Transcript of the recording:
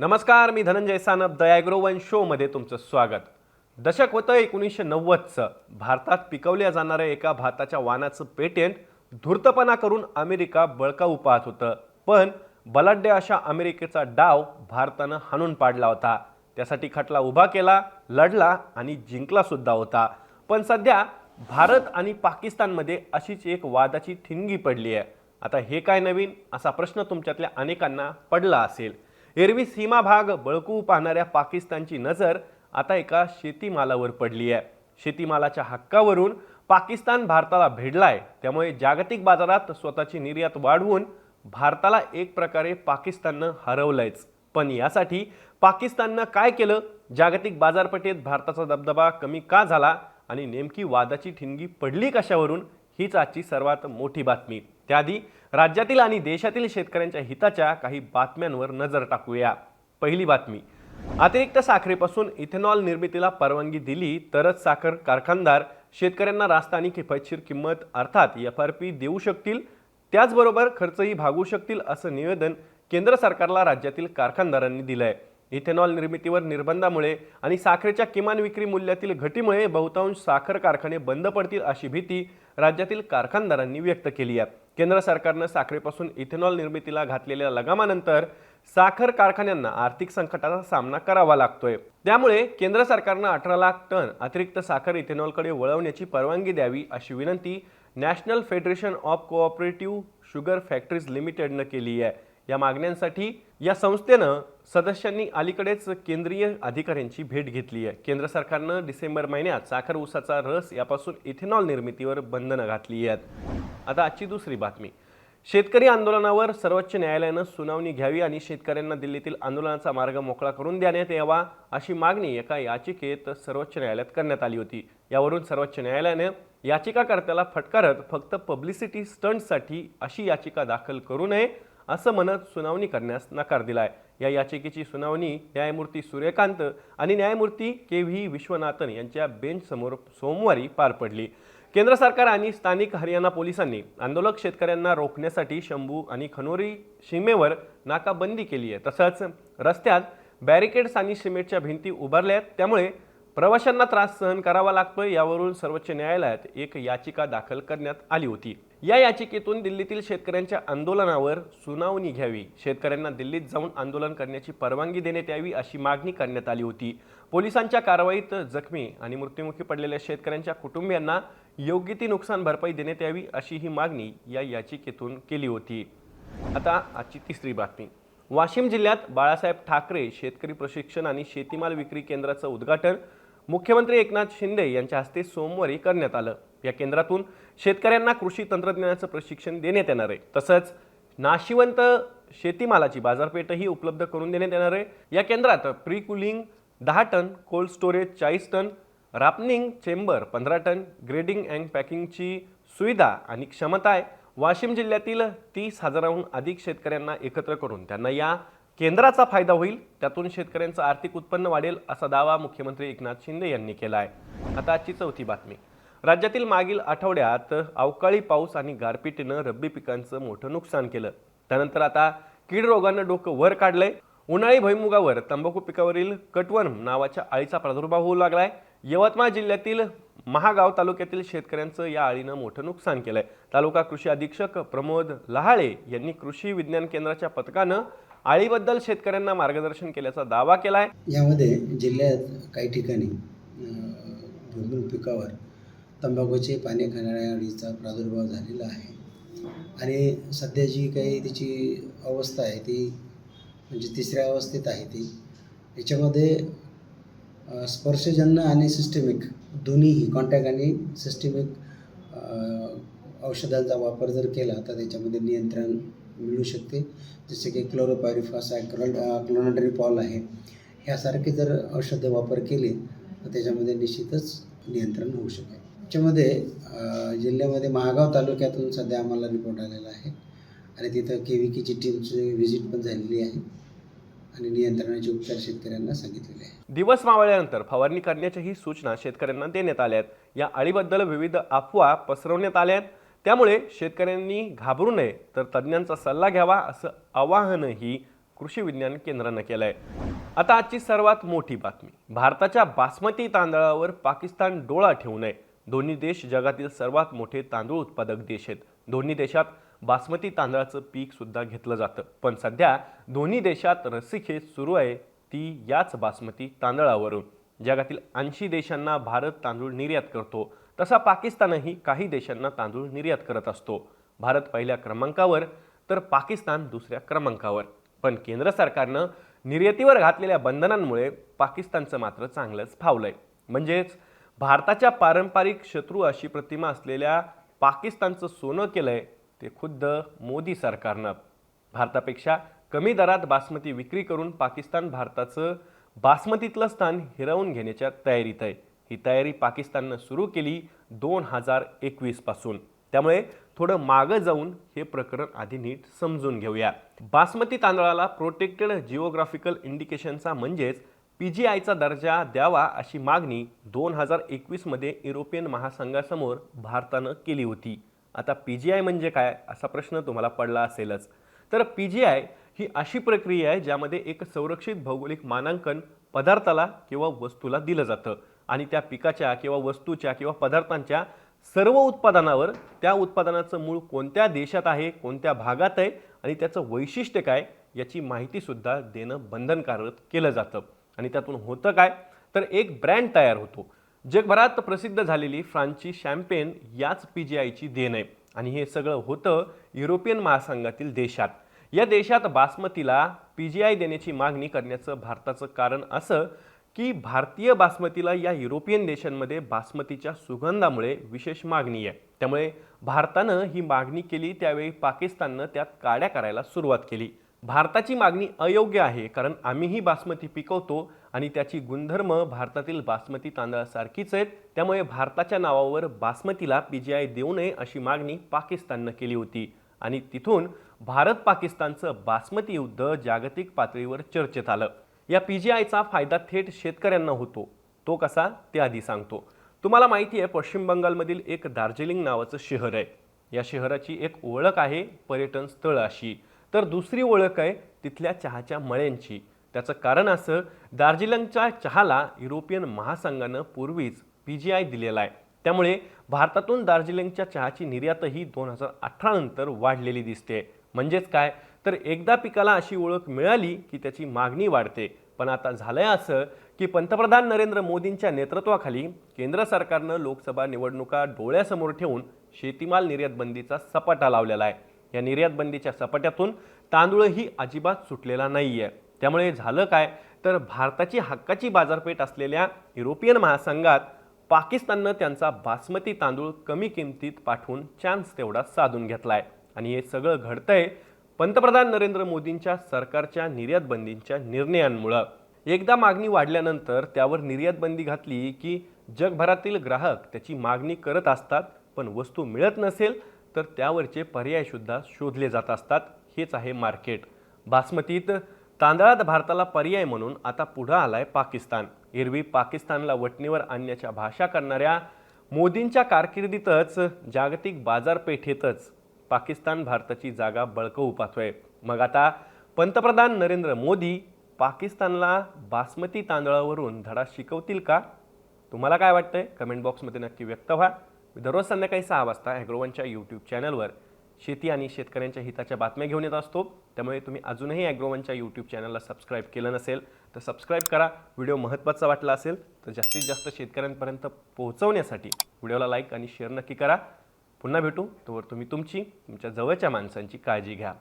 नमस्कार मी Dhananjay Sanap the agro one शोमध्ये तुमचं स्वागत. दशक होतं एकोणीसशे नव्वदचं. भारतात पिकवल्या जाणाऱ्या एका भाताच्या वानाचं पेटेंट धूर्तपणा करून अमेरिका बळकावू पाहत होतं. पण बलाढ्य अशा अमेरिकेचा डाव भारतानं हाणून पाडला होता. त्यासाठी खटला उभा केला लढला आणि जिंकला सुद्धा होता. पण सध्या भारत आणि पाकिस्तानमध्ये अशीच एक वादाची ठिणगी पडली आहे. आता हे काय नवीन? असा प्रश्न तुमच्यातल्या अनेकांना पडला असेल. एरवी सीमा भाग बळकू पाहणाऱ्या पाकिस्तानची नजर आता एका शेतीमालावर पडली आहे. शेतीमालाच्या हक्कावरून पाकिस्तान भारताला भेडलाय. त्यामुळे जागतिक बाजारात स्वतःची निर्यात वाढवून भारताला एक प्रकारे पाकिस्ताननं हरवलंयच. पण यासाठी पाकिस्ताननं काय केलं? जागतिक बाजारपेठेत भारताचा दबदबा कमी का झाला? आणि नेमकी वादाची ठिणगी पडली कशावरून? हीच आजची सर्वात मोठी बातमी. त्याआधी राज्यातील आणि देशातील शेतकऱ्यांच्या हिताच्या काही बातम्यांवर नजर टाकूया. पहिली बातमी. अतिरिक्त साखरेपासून इथेनॉल निर्मितीला परवानगी दिली तरच साखर कारखानदार शेतकऱ्यांना रास्त आणि किफायतशीर किंमत अर्थात एफ आर पी देऊ शकतील त्याचबरोबर खर्चही भागवू शकतील असं निवेदन केंद्र सरकारला राज्यातील कारखानदारांनी दिलं आहे इथेनॉल निर्मितीवर निर्बंधामुळे आणि साखरेच्या किमान विक्री मूल्यातील घटीमुळे बहुतांश साखर कारखाने बंद पडतील अशी भीती राज्यातील कारखानदारांनी व्यक्त केली आहे. केंद्र सरकारनं साखरेपासून इथेनॉल निर्मितीला घातलेल्या लगामानंतर साखर कारखान्यांना आर्थिक संकटाचा सामना करावा लागतोय. त्यामुळे केंद्र सरकारनं अठरा लाख टन अतिरिक्त साखर इथेनॉलकडे वळवण्याची परवानगी द्यावी अशी विनंती national federation of cooperative sugar factories लिमिटेडनं केली आहे. या मागण्यांसाठी या संस्थेनं सदस्यांनी अलीकडेच केंद्रीय अधिकाऱ्यांची भेट घेतली आहे. केंद्र सरकारनं डिसेंबर महिन्यात साखर ऊसाचा रस यापासून इथेनॉल निर्मितीवर बंधनं घातली आहेत. आता आजची दुसरी बातमी. शेतकरी आंदोलनावर सर्वोच्च न्यायालयानं सुनावणी घ्यावी आणि शेतकऱ्यांना दिल्लीतील आंदोलनाचा मार्ग मोकळा करून देण्यात यावा अशी मागणी एका याचिकेत सर्वोच्च न्यायालयात करण्यात आली होती. यावरून सर्वोच्च न्यायालयानं याचिकाकर्त्याला फटकारत फक्त पब्लिसिटी स्टंटसाठी अशी याचिका दाखल करू नये असं म्हणत सुनावणी करण्यास नकार दिलाय. या याचिकेची सुनावणी न्यायमूर्ती सूर्यकांत आणि न्यायमूर्ती के व्ही विश्वनाथन यांच्या बेंचसमोर सोमवारी पार पडली. केंद्र सरकार आणि स्थानिक हरियाणा पोलिसांनी आंदोलक शेतकऱ्यांना रोखण्यासाठी शंभू आणि खनोरी सीमेवर नाकाबंदी केली आहे तसंच रस्त्यात बॅरिकेड्स आणि सिमेंटच्या भिंती उभारल्या आहेत त्यामुळे प्रवाशांना त्रास सहन करावा लागतोय यावरून सर्वोच्च न्यायालयात एक याचिका दाखल करण्यात आली होती. या याचिकेतून दिल्लीतील शेतकऱ्यांच्या आंदोलनावर सुनावणी घ्यावी शेतकऱ्यांना दिल्लीत जाऊन आंदोलन करण्याची परवानगी देण्यात यावी अशी मागणी करण्यात आली होती. पोलिसांच्या कारवाईत जखमी आणि मृत्युमुखी पडलेल्या शेतकऱ्यांच्या कुटुंबियांना योग्य ती नुकसान भरपाई देण्यात यावी अशी ही मागणी या याचिकेतून केली होती. आता आजची तिसरी बातमी. वाशिम जिल्ह्यात बाळासाहेब ठाकरे शेतकरी प्रशिक्षण आणि शेतीमाल विक्री केंद्राचं उद्घाटन मुख्यमंत्री एकनाथ शिंदे यांच्या हस्ते सोमवारी करण्यात आलं. या केंद्रातून शेतकऱ्यांना कृषी तंत्रज्ञानाचं प्रशिक्षण देण्यात येणार आहे. तसंच नाशिवंत शेतीमालाची बाजारपेठही उपलब्ध करून देण्यात येणार आहे. या केंद्रात प्री कुलिंग दहा टन कोल्ड स्टोरेज चाळीस टन रापनिंग चेंबर पंधरा टन ग्रेडिंग अँड पॅकिंगची सुविधा आणि क्षमता आहे. वाशिम जिल्ह्यातील तीस हजाराहून अधिक शेतकऱ्यांना एकत्र करून त्यांना या केंद्राचा फायदा होईल त्यातून शेतकऱ्यांचं आर्थिक उत्पन्न वाढेल असा दावा मुख्यमंत्री एकनाथ शिंदे यांनी केला आहे आता आजची चौथी बातमी. राज्यातील मागील आठवड्यात अवकाळी पाऊस आणि गारपीटीनं रब्बी पिकांचं मोठं नुकसान केलं. त्यानंतर आता कीड रोगानं डोकं वर काढलंय. उन्हाळी भुईमुगावर तंबाखू पिकावरील कटवन नावाच्या अळीचा प्रादुर्भाव होऊ लागलाय. यवतमाळ जिल्ह्यातील महागाव तालुक्यातील शेतकऱ्यांचं या अळीनं मोठं नुकसान केलंय. तालुका कृषी अधीक्षक प्रमोद लहाळे यांनी कृषी विज्ञान केंद्राच्या पथकानं आळीबद्दल शेतकऱ्यांना मार्गदर्शन केल्याचा दावा केला आहे यामध्ये जिल्ह्यात काही ठिकाणी अ, पिकावर तंबाखूचे पाने खाणाऱ्या अळीचा प्रादुर्भाव झालेला आहे. आणि सध्या जी काही तिची अवस्था आहे ती म्हणजे तिसऱ्या अवस्थेत आहे ती. याच्यामध्ये स्पर्शजन्य आणि सिस्टमिक दोन्हीही कॉन्टॅक्ट आणि सिस्टमिक औषधांचा वापर जर केला तर त्याच्यामध्ये नियंत्रण मिळू शकते. जसे की क्लोरोपायरिफॉस आहे क्लोन क्लोनोड्रिपॉल आहे. ह्यासारखे जर औषधं वापर केले तर त्याच्यामध्ये निश्चितच नियंत्रण होऊ शकेल. त्याच्यामध्ये जिल्ह्यामध्ये महागाव तालुक्यातून सध्या आम्हाला रिपोर्ट आलेला आहे. आणि तिथं के व्ही केची टीमची व्हिजिट पण झालेली आहे. आणि नियंत्रणाचे उपचार शेतकऱ्यांना सांगितलेले आहे. दिवस मावळल्यानंतर फवारणी करण्याच्याही सूचना शेतकऱ्यांना देण्यात आल्या आहेत. या अळीबद्दल विविध अफवा पसरवण्यात आल्या आहेत. त्यामुळे शेतकऱ्यांनी घाबरू नये तर तज्ज्ञांचा सल्ला घ्यावा असं आवाहनही कृषी विज्ञान केंद्रानं केलं आहे आता आजची सर्वात मोठी बातमी. भारताच्या बासमती तांदळावर पाकिस्तान डोळा ठेवू नये. दोन्ही देश जगातील सर्वात मोठे तांदूळ उत्पादक देश आहेत. दोन्ही देशात बासमती तांदळाचं पीक सुद्धा घेतलं जातं. पण सध्या दोन्ही देशात रस्सीखेच सुरू आहे ती याच बासमती तांदळावरून. जगातील ऐंशी देशांना भारत तांदूळ निर्यात करतो. तसा पाकिस्तानही काही देशांना तांदूळ निर्यात करत असतो. भारत पहिल्या क्रमांकावर तर पाकिस्तान दुसऱ्या क्रमांकावर. पण केंद्र सरकारनं निर्यातीवर घातलेल्या बंधनांमुळे पाकिस्तानचं मात्र चांगलंच फावलंय. म्हणजेच भारताच्या पारंपरिक शत्रू अशी प्रतिमा असलेल्या पाकिस्तानचं सोनं केलंय ते खुद्द मोदी सरकारनं. भारतापेक्षा कमी दरात बासमती विक्री करून पाकिस्तान भारताचं बासमतीतलं स्थान हिरावून घेण्याच्या तयारीत आहे. ही तयारी पाकिस्ताननं सुरू केली दोन हजार एकवीसपासून त्यामुळे थोडं मागं जाऊन हे प्रकरण आधी नीट समजून घेऊया. बासमती तांदळाला प्रोटेक्टेड जिओग्राफिकल इंडिकेशनचा म्हणजेच पी जी आयचा दर्जा द्यावा अशी मागणी दोन हजार एकवीसमध्ये युरोपियन महासंघासमोर भारतानं केली होती. आता पी जी आय म्हणजे काय असा प्रश्न तुम्हाला पडला असेलच. तर पी जी आय ही अशी प्रक्रिया आहे ज्यामध्ये एक संरक्षित भौगोलिक मानांकन पदार्थाला किंवा वस्तूला दिलं जातं. आणि त्या पिकाच्या किंवा वस्तूच्या किंवा पदार्थांच्या सर्व उत्पादनावर त्या उत्पादनाचं मूळ कोणत्या देशात आहे कोणत्या भागात आहे आणि त्याचं वैशिष्ट्य काय याची माहितीसुद्धा देणं बंधनकारक केलं जातं. आणि त्यातून होतं काय? तर एक ब्रँड तयार होतो. जगभरात प्रसिद्ध झालेली फ्रान्सची शॅम्पेन याच पी जी आयची देण आहे. आणि हे सगळं होतं युरोपियन महासंघातील देशात. या देशात बासमतीला पी जी आय देण्याची मागणी करण्याचं भारताचं कारण असं की भारतीय बासमतीला या युरोपियन देशांमध्ये बासमतीच्या सुगंधामुळे विशेष मागणी आहे. त्यामुळे भारतानं ही मागणी केली त्यावेळी पाकिस्ताननं त्यात काड्या करायला सुरुवात केली. भारताची मागणी अयोग्य आहे कारण आम्हीही बासमती पिकवतो आणि त्याची गुणधर्म भारतातील बासमती तांदळासारखीच आहेत. त्यामुळे भारताच्या नावावर बासमतीला पी जी आय देऊ नये अशी मागणी पाकिस्ताननं केली होती. आणि तिथून भारत पाकिस्तानचं बासमती युद्ध जागतिक पातळीवर चर्चेत आलं. या पी जी आयचा फायदा थेट शेतकऱ्यांना होतो. तो कसा? ते आधी सांगतो. तुम्हाला माहिती आहे पश्चिम बंगालमधील एक दार्जिलिंग नावाचं शहर आहे. या शहराची एक ओळख आहे पर्यटन स्थळ अशी. तर दुसरी ओळख आहे तिथल्या चहाच्या मळ्यांची. त्याचं कारण असं दार्जिलिंगच्या चहाला युरोपियन महासंघानं पूर्वीच पी जी आय दिलेला आहे. त्यामुळे भारतातून दार्जिलिंगच्या चहाची निर्यातही दोन हजार अठरा नंतर वाढलेली दिसते. म्हणजेच काय? तर एकदा पिकाला अशी ओळख मिळाली की त्याची मागणी वाढते. पण आता झालंय असं की पंतप्रधान नरेंद्र मोदींच्या नेतृत्वाखाली केंद्र सरकारनं लोकसभा निवडणुका डोळ्यासमोर ठेवून शेतीमाल निर्यात बंदीचा सपाटा लावलेला आहे. या निर्यात बंदीच्या सपाट्यातून तांदूळही अजिबात सुटलेला नाही आहे त्यामुळे झालं काय? तर भारताची हक्काची बाजारपेठ असलेल्या युरोपियन महासंघात पाकिस्ताननं त्यांचा बासमती तांदूळ कमी किमतीत पाठवून चान्स तेवढा साधून घेतला आहे आणि हे सगळं घडतंय पंतप्रधान नरेंद्र मोदींच्या सरकारच्या निर्यात बंदींच्या निर्णयांमुळं. एकदा मागणी वाढल्यानंतर त्यावर निर्यात बंदी घातली की जगभरातील ग्राहक त्याची मागणी करत असतात पण वस्तू मिळत नसेल तर त्यावरचे पर्यायसुद्धा शोधले जात असतात. हेच आहे मार्केट. बासमतीत तांदळात भारताला पर्याय म्हणून आता पुढं आलाय पाकिस्तान. एरवी पाकिस्तानला वटणीवर आणण्याच्या भाषा करणाऱ्या मोदींच्या कारकिर्दीतच जागतिक बाजारपेठेतच पाकिस्तान भारताची जागा बळकवू पाहतोय मग आता पंतप्रधान नरेंद्र मोदी पाकिस्तानला बासमती तांदळावरून धडा शिकवतील का? तुम्हाला काय वाटतंय? कमेंट बॉक्समध्ये नक्की व्यक्त व्हा. दररोज संध्याकाळी सहा वाजता ॲग्रोवनच्या यूट्यूब चॅनलवर शेती आणि शेतकऱ्यांच्या हिताच्या बातम्या घेऊन येत असतो. त्यामुळे तुम्ही अजूनही ॲग्रोवनच्या यूट्यूब चॅनलला सबस्क्राईब केलं नसेल तर सबस्क्राईब करा. व्हिडिओ महत्त्वाचा वाटला असेल तर जास्तीत जास्त शेतकऱ्यांपर्यंत पोहोचवण्यासाठी व्हिडिओला लाईक आणि शेअर नक्की करा. पुन्हा भेटू. तोवर तुम्ही तुमची तुमच्या जवळच्या माणसांची काळजी घ्या.